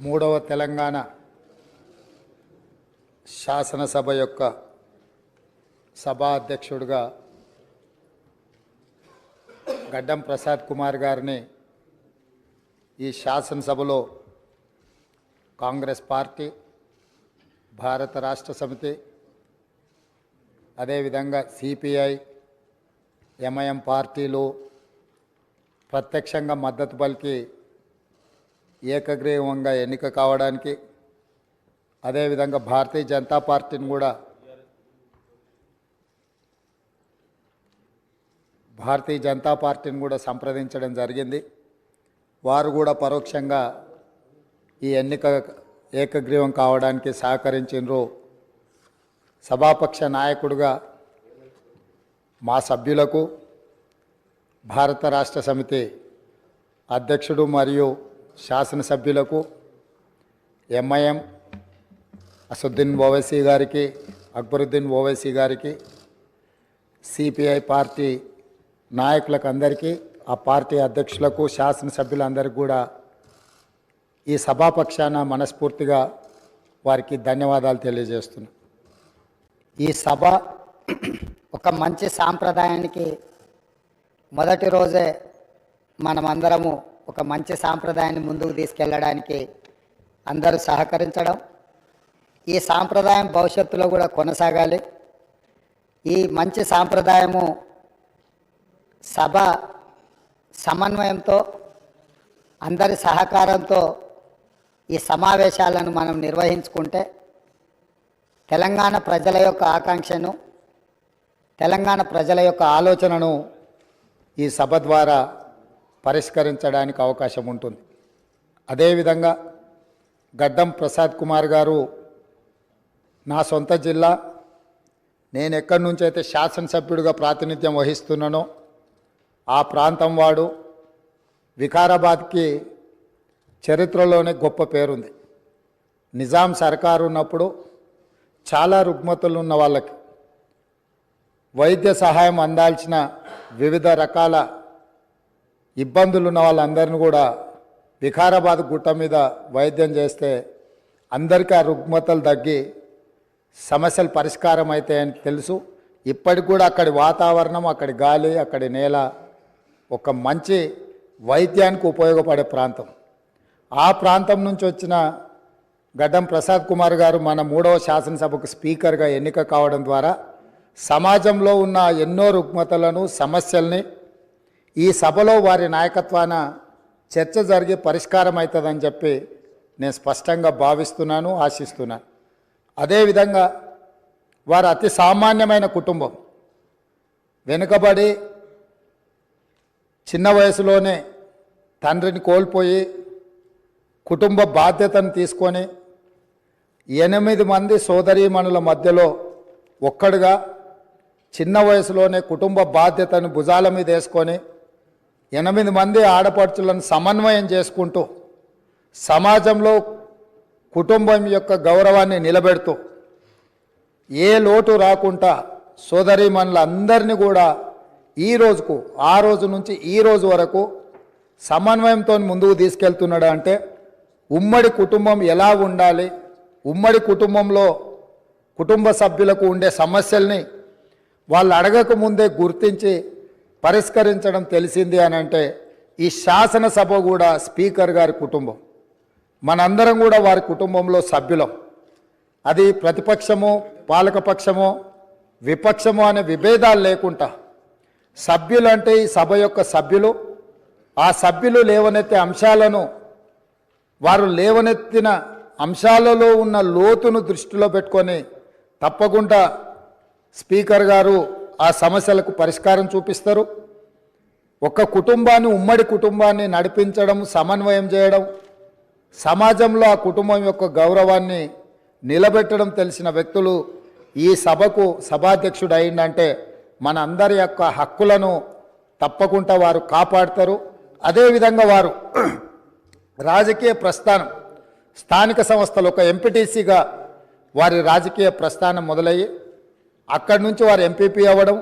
మూడవ తెలంగాణ శాసనసభ యొక్క సభా అధ్యక్షుడిగా గడ్డం ప్రసాద్ కుమార్ గారిని ఈ శాసనసభలో కాంగ్రెస్ పార్టీ భారత రాష్ట్ర సమితి అదేవిధంగా సిపిఐ ఎంఐఎం పార్టీలు ప్రత్యక్షంగా మద్దతు పలికి ఏకగ్రీవంగా ఎన్నిక కావడానికి అదేవిధంగా భారతీయ జనతా పార్టీని కూడా భారతీయ జనతా పార్టీని కూడా సంప్రదించడం జరిగింది. వారు కూడా పరోక్షంగా ఈ ఎన్నిక ఏకగ్రీవం కావడానికి సహకరించినరు. సభాపక్ష నాయకుడుగా మా సభ్యులకు భారత రాష్ట్ర సమితి అధ్యక్షుడు మరియు శాసనసభ్యులకు ఎంఐఎం అసదుద్దీన్ ఓవైసీ గారికి అక్బరుద్దీన్ ఓవైసీ గారికి సిపిఐ పార్టీ నాయకులకు అందరికీ ఆ పార్టీ అధ్యక్షులకు శాసనసభ్యులందరికీ కూడా ఈ సభాపక్షాన మనస్ఫూర్తిగా వారికి ధన్యవాదాలు తెలియజేస్తున్నాను ఈ సభ ఒక మంచి సాంప్రదాయానికి మొదటి రోజే మనమందరము ఒక మంచి సాంప్రదాయాన్ని ముందుకు తీసుకెళ్ళడానికి అందరూ సహకరించడం ఈ సాంప్రదాయం భవిష్యత్తులో కూడా కొనసాగాలి. ఈ మంచి సాంప్రదాయము సభ సమన్వయంతో అందరి సహకారంతో ఈ సమావేశాలను మనం నిర్వహించుకుంటే తెలంగాణ ప్రజల యొక్క ఆకాంక్షను తెలంగాణ ప్రజల యొక్క ఆలోచనను ఈ సభ ద్వారా పరిష్కరించడానికి అవకాశం ఉంటుంది. అదేవిధంగా గడ్డం ప్రసాద్ కుమార్ గారు నా సొంత జిల్లా. నేను ఎక్కడి నుంచి అయితే శాసనసభ్యుడిగా ప్రాతినిధ్యం వహిస్తున్నానో ఆ ప్రాంతం వాడు వికారాబాద్కి చరిత్రలోనే గొప్ప పేరుంది. నిజాం సర్కారు ఉన్నప్పుడు చాలా రుగ్మతులు ఉన్న వాళ్ళకి వైద్య సహాయం అందాల్సిన వివిధ రకాల ఇబ్బందులు ఉన్న వాళ్ళందరిని కూడా వికారాబాద్ గుట్ట మీద వైద్యం చేస్తే అందరికీ ఆ రుగ్మతలు తగ్గి సమస్యలు పరిష్కారం అవుతాయని తెలుసు. ఇప్పటికి కూడా అక్కడి వాతావరణం అక్కడి గాలి అక్కడి నేల ఒక మంచి వైద్యానికి ఉపయోగపడే ప్రాంతం. ఆ ప్రాంతం నుంచి వచ్చిన గడ్డం ప్రసాద్ కుమార్ గారు మన మూడవ శాసనసభకు స్పీకర్గా ఎన్నిక కావడం ద్వారా సమాజంలో ఉన్న ఎన్నో రుగ్మతలను సమస్యల్ని ఈ సభలో వారి నాయకత్వాన చర్చ జరిగి పరిష్కారం అవుతుందని చెప్పి నేను స్పష్టంగా భావిస్తున్నాను ఆశిస్తున్నాను. అదేవిధంగా వారు అతి సామాన్యమైన కుటుంబం. వెనుకబడి చిన్న వయసులోనే తండ్రిని కోల్పోయి కుటుంబ బాధ్యతను తీసుకొని ఎనిమిది మంది సోదరీమణుల మధ్యలో ఒక్కడుగా చిన్న వయసులోనే కుటుంబ బాధ్యతను భుజాల మీద వేసుకొని ఎనిమిది మంది ఆడపడుచులను సమన్వయం చేసుకుంటూ సమాజంలో కుటుంబం యొక్క గౌరవాన్ని నిలబెడుతూ ఏ లోటు రాకుండా సోదరీమణులందరినీ కూడా ఈ రోజుకు ఆ రోజు నుంచి ఈ రోజు వరకు సమన్వయంతో ముందుకు తీసుకెళ్తున్నాడు అంటే ఉమ్మడి కుటుంబం ఎలా ఉండాలి ఉమ్మడి కుటుంబంలో కుటుంబ సభ్యులకు ఉండే సమస్యల్ని వాళ్ళు అడగక ముందే గుర్తించి పరిష్కరించడం తెలిసింది అని అంటే ఈ శాసనసభ కూడా స్పీకర్ గారి కుటుంబం. మనందరం కూడా వారి కుటుంబంలో సభ్యులం. అది ప్రతిపక్షము పాలకపక్షము విపక్షము అనే విభేదాలు లేకుండా సభ్యులు అంటే ఈ సభ యొక్క సభ్యులు ఆ సభ్యులు లేవనెత్తే అంశాలను వారు లేవనెత్తిన అంశాలలో ఉన్న లోతును దృష్టిలో పెట్టుకొని తప్పకుండా స్పీకర్ గారు ఆ సమస్యలకు పరిష్కారం చూపిస్తారు. ఒక కుటుంబాన్ని ఉమ్మడి కుటుంబాన్ని నడిపించడం సమన్వయం చేయడం సమాజంలో ఆ కుటుంబం యొక్క గౌరవాన్ని నిలబెట్టడం తెలిసిన వ్యక్తులు ఈ సభకు సభాధ్యక్షుడు అయిందంటే మన అందరి యొక్క హక్కులను తప్పకుండా వారు కాపాడతారు. అదేవిధంగా వారు రాజకీయ ప్రస్థానం స్థానిక సంస్థలు ఒక ఎంపీటీసీగా వారి రాజకీయ ప్రస్థానం మొదలయ్యి అక్కడి నుంచి వారు ఎంపీపీ అవ్వడం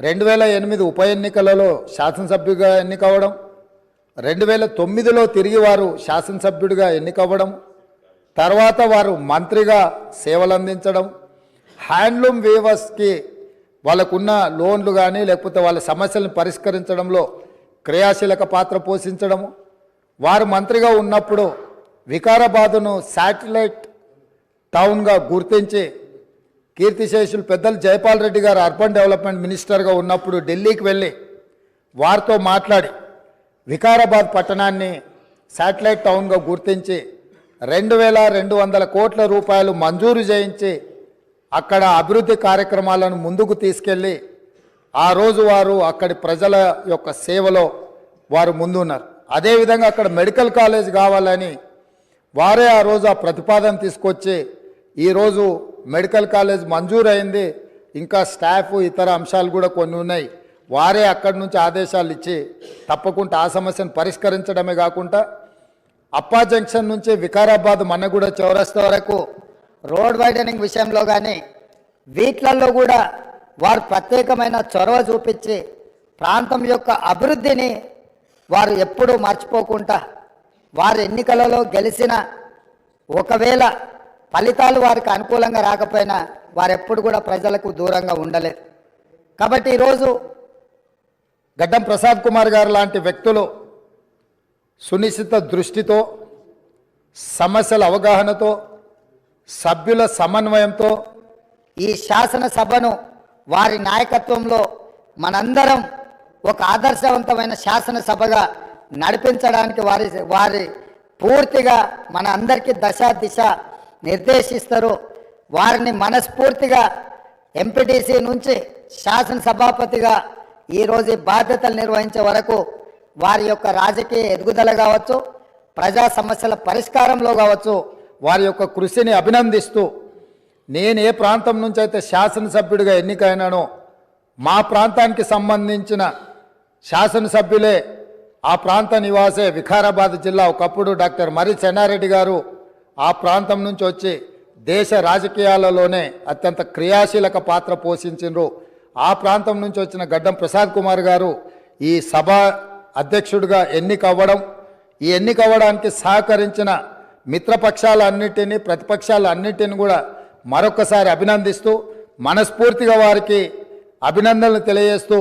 రెండు వేల ఎనిమిది ఉప ఎన్నికలలో శాసనసభ్యుగా ఎన్నికవ్వడం రెండు వేల తొమ్మిదిలో తిరిగి వారు శాసనసభ్యుడిగా ఎన్నికవ్వడం తర్వాత వారు మంత్రిగా సేవలు అందించడం హ్యాండ్లూమ్ వీవర్స్కి వాళ్ళకున్న లోన్లు కానీ లేకపోతే వాళ్ళ సమస్యలను పరిష్కరించడంలో క్రియాశీలక పాత్ర పోషించడము వారు మంత్రిగా ఉన్నప్పుడు వికారాబాదును శాటిలైట్ టౌన్గా గుర్తించి కీర్తిశేషులు పెద్దలు జైపాల్ రెడ్డి గారు అర్బన్ డెవలప్మెంట్ మినిస్టర్గా ఉన్నప్పుడు ఢిల్లీకి వెళ్ళి వారితో మాట్లాడి వికారాబాద్ పట్టణాన్ని శాటిలైట్ టౌన్గా గుర్తించి రెండు వేల రెండు వందల కోట్ల రూపాయలు మంజూరు చేయించి అక్కడ అభివృద్ధి కార్యక్రమాలను ముందుకు తీసుకెళ్ళి ఆ రోజు వారు అక్కడి ప్రజల యొక్క సేవలో వారు ముందున్నారు. అదేవిధంగా అక్కడ మెడికల్ కాలేజ్ కావాలని వారే ఆ రోజు ఆ ప్రతిపాదన తీసుకొచ్చి ఈరోజు మెడికల్ కాలేజ్ మంజూరైంది. ఇంకా స్టాఫ్ ఇతర అంశాలు కూడా కొన్ని ఉన్నాయి. వారే అక్కడి నుంచి ఆదేశాలు ఇచ్చి తప్పకుండా ఆ సమస్యను పరిష్కరించడమే కాకుండా అప్పా జంక్షన్ నుంచి వికారాబాద్ మన్నగూడ చౌరస్తా వరకు రోడ్ వైడనింగ్ విషయంలో కానీ వీటిలలో కూడా వారు ప్రత్యేకమైన చొరవ చూపించి ప్రాంతం యొక్క అభివృద్ధిని వారు ఎప్పుడూ మర్చిపోకుండా వారు ఎన్నికలలో గెలిచిన ఒకవేళ ఫలితాలు వారికి అనుకూలంగా రాకపోయినా వారు ఎప్పుడు కూడా ప్రజలకు దూరంగా ఉండలేదు. కాబట్టి ఈరోజు గడ్డం ప్రసాద్ కుమార్ గారు లాంటి వ్యక్తులు సునిశ్చిత దృష్టితో సమస్యల అవగాహనతో సభ్యుల సమన్వయంతో ఈ శాసనసభను వారి నాయకత్వంలో మనందరం ఒక ఆదర్శవంతమైన శాసనసభగా నడిపించడానికి వారి వారి పూర్తిగా మన అందరికీ దశ దిశ నిర్దేశిస్తారు. వారిని మనస్ఫూర్తిగా ఎంపీటీసీ నుంచి శాసనసభాపతిగా ఈరోజు బాధ్యతలు నిర్వహించే వరకు వారి యొక్క రాజకీయ ఎదుగుదల కావచ్చు ప్రజా సమస్యల పరిష్కారంలో కావచ్చు వారి యొక్క కృషిని అభినందిస్తూ నేను ఏ ప్రాంతం నుంచి అయితే శాసనసభ్యుడిగా ఎన్నికైనానో మా ప్రాంతానికి సంబంధించిన శాసనసభ్యులే ఆ ప్రాంత నివాసే వికారాబాద్ జిల్లా ఒకప్పుడు డాక్టర్ మరి చెన్నారెడ్డి గారు ఆ ప్రాంతం నుంచి వచ్చి దేశ రాజకీయాలలోనే అత్యంత క్రియాశీలక పాత్ర పోషించిండ్రు. ఆ ప్రాంతం నుంచి వచ్చిన గడ్డం ప్రసాద్ కుమార్ గారు ఈ సభ అధ్యక్షుడిగా ఎన్నిక అవ్వడం ఈ ఎన్నిక అవ్వడానికి సహకరించిన మిత్రపక్షాలన్నిటినీ ప్రతిపక్షాలన్నిటిని కూడా మరొకసారి అభినందిస్తూ మనస్ఫూర్తిగా వారికి అభినందనలు తెలియజేస్తూ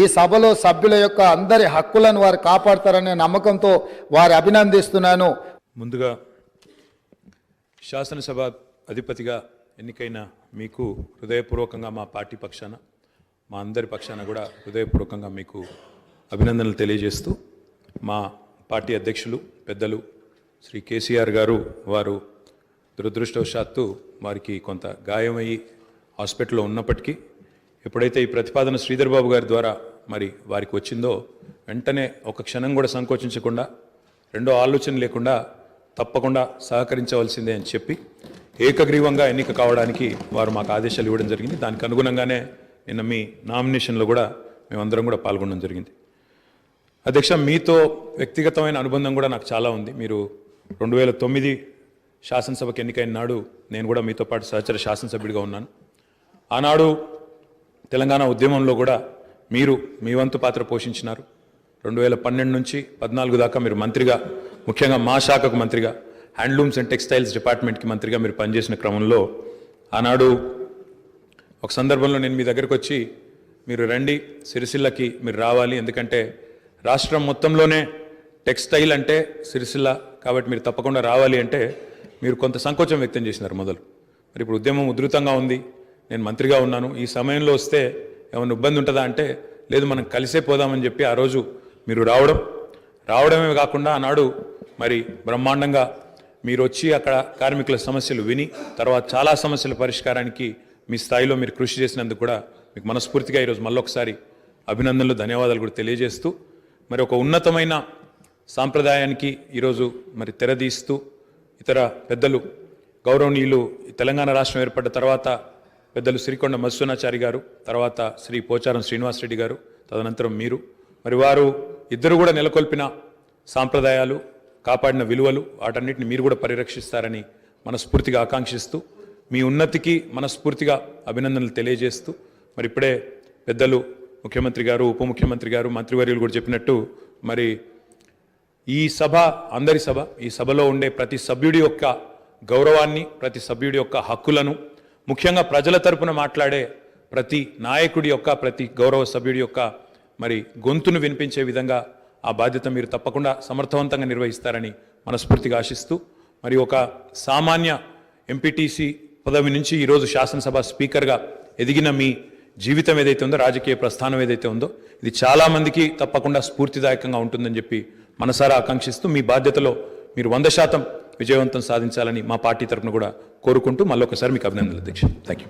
ఈ సభలో సభ్యుల యొక్క అందరి హక్కులను వారు కాపాడతారనే నమ్మకంతో వారి అభినందిస్తున్నాను. ముందుగా శాసనసభ అధిపతిగా ఎన్నికైన మీకు హృదయపూర్వకంగా మా పార్టీ పక్షాన మా అందరి పక్షాన కూడా హృదయపూర్వకంగా మీకు అభినందనలు తెలియజేస్తూ మా పార్టీ అధ్యక్షులు పెద్దలు శ్రీ కేసీఆర్ గారు వారు దురదృష్టవశాత్తు వారికి కొంత గాయమయ్యి హాస్పిటల్లో ఉన్నప్పటికీ ఎప్పుడైతే ఈ ప్రతిపాదన శ్రీధర్ బాబు గారి ద్వారా మరి వారికి వచ్చిందో వెంటనే ఒక క్షణం కూడా సంకోచించకుండా రెండో ఆలోచన లేకుండా తప్పకుండా సహకరించవలసిందే అని చెప్పి ఏకగ్రీవంగా ఎన్నిక కావడానికి వారు మాకు ఆదేశాలు ఇవ్వడం జరిగింది. దానికి అనుగుణంగానే నిన్న మీ నామినేషన్లో కూడా మేమందరం కూడా పాల్గొనడం జరిగింది. అధ్యక్ష మీతో వ్యక్తిగతమైన అనుబంధం కూడా నాకు చాలా ఉంది. మీరు రెండు వేల తొమ్మిది శాసనసభకు ఎన్నికైన నాడు నేను కూడా మీతో పాటు సహచర శాసనసభ్యుడిగా ఉన్నాను. ఆనాడు తెలంగాణ ఉద్యమంలో కూడా మీరు మీ వంతు పాత్ర పోషించినారు. రెండు వేల పన్నెండు నుంచి పద్నాలుగు దాకా మీరు మంత్రిగా ముఖ్యంగా మా శాఖకు మంత్రిగా హ్యాండ్లూమ్స్ అండ్ టెక్స్టైల్స్ డిపార్ట్మెంట్కి మంత్రిగా మీరు పనిచేసిన క్రమంలో ఆనాడు ఒక సందర్భంలో నేను మీ దగ్గరకు వచ్చి మీరు రండి సిరిసిల్లకి మీరు రావాలి. ఎందుకంటే రాష్ట్రం మొత్తంలోనే టెక్స్టైల్ అంటే సిరిసిల్ల కాబట్టి మీరు తప్పకుండా రావాలి అంటే మీరు కొంత సంకోచం వ్యక్తం చేసినారు మొదలు. మరి ఇప్పుడు ఉద్యమం ఉధృతంగా ఉంది నేను మంత్రిగా ఉన్నాను. ఈ సమయంలో వస్తే ఏమైనా ఇబ్బంది ఉంటుందా అంటే లేదు మనం కలిసే పోదామని చెప్పి ఆ రోజు మీరు రావడం రావడమే కాకుండా ఆనాడు మరి బ్రహ్మాండంగా మీరు వచ్చి అక్కడ కార్మికుల సమస్యలు విని తర్వాత చాలా సమస్యల పరిష్కారానికి మీ స్థాయిలో మీరు కృషి చేసినందుకు కూడా మీకు మనస్ఫూర్తిగా ఈరోజు మళ్ళొకసారి అభినందనలు ధన్యవాదాలు కూడా తెలియజేస్తూ మరి ఒక ఉన్నతమైన సాంప్రదాయానికి ఈరోజు మరి తెరదీస్తూ ఇతర పెద్దలు గౌరవనీయులు ఈ తెలంగాణ రాష్ట్రం ఏర్పడ్డ తర్వాత పెద్దలు శ్రీకొండ మత్స్వనాచారి గారు తర్వాత శ్రీ పోచారం శ్రీనివాసరెడ్డి గారు తదనంతరం మీరు మరి వారు ఇద్దరు కూడా నెలకొల్పిన సాంప్రదాయాలు కాపాడిన విలువలు వాటన్నిటిని మీరు కూడా పరిరక్షిస్తారని మనస్ఫూర్తిగా ఆకాంక్షిస్తూ మీ ఉన్నతికి మనస్ఫూర్తిగా అభినందనలు తెలియజేస్తూ మరి ఇప్పుడే పెద్దలు ముఖ్యమంత్రి గారు ఉప ముఖ్యమంత్రి గారు మంత్రివర్యులు కూడా చెప్పినట్టు మరి ఈ సభ అందరి సభ ఈ సభలో ఉండే ప్రతి సభ్యుడి యొక్క గౌరవాన్ని ప్రతి సభ్యుడి యొక్క హక్కులను ముఖ్యంగా ప్రజల తరపున మాట్లాడే ప్రతి నాయకుడి యొక్క ప్రతి గౌరవ సభ్యుడి యొక్క మరి గొంతును వినిపించే విధంగా ఆ బాధ్యత మీరు తప్పకుండా సమర్థవంతంగా నిర్వహిస్తారని మనస్ఫూర్తిగా ఆశిస్తూ మరి ఒక సామాన్య ఎంపీటీసీ పదవి నుంచి ఈరోజు శాసనసభ స్పీకర్గా ఎదిగిన మీ జీవితం ఏదైతే ఉందో రాజకీయ ప్రస్థానం ఏదైతే ఉందో ఇది చాలామందికి తప్పకుండా స్ఫూర్తిదాయకంగా ఉంటుందని చెప్పి మనసారా ఆకాంక్షిస్తూ మీ బాధ్యతలో మీరు వంద శాతం విజయవంతం సాధించాలని మా పార్టీ తరఫున కూడా కోరుకుంటూ మళ్ళీ ఒకసారి మీకు అభినందనలు అధ్యక్ష. Thank you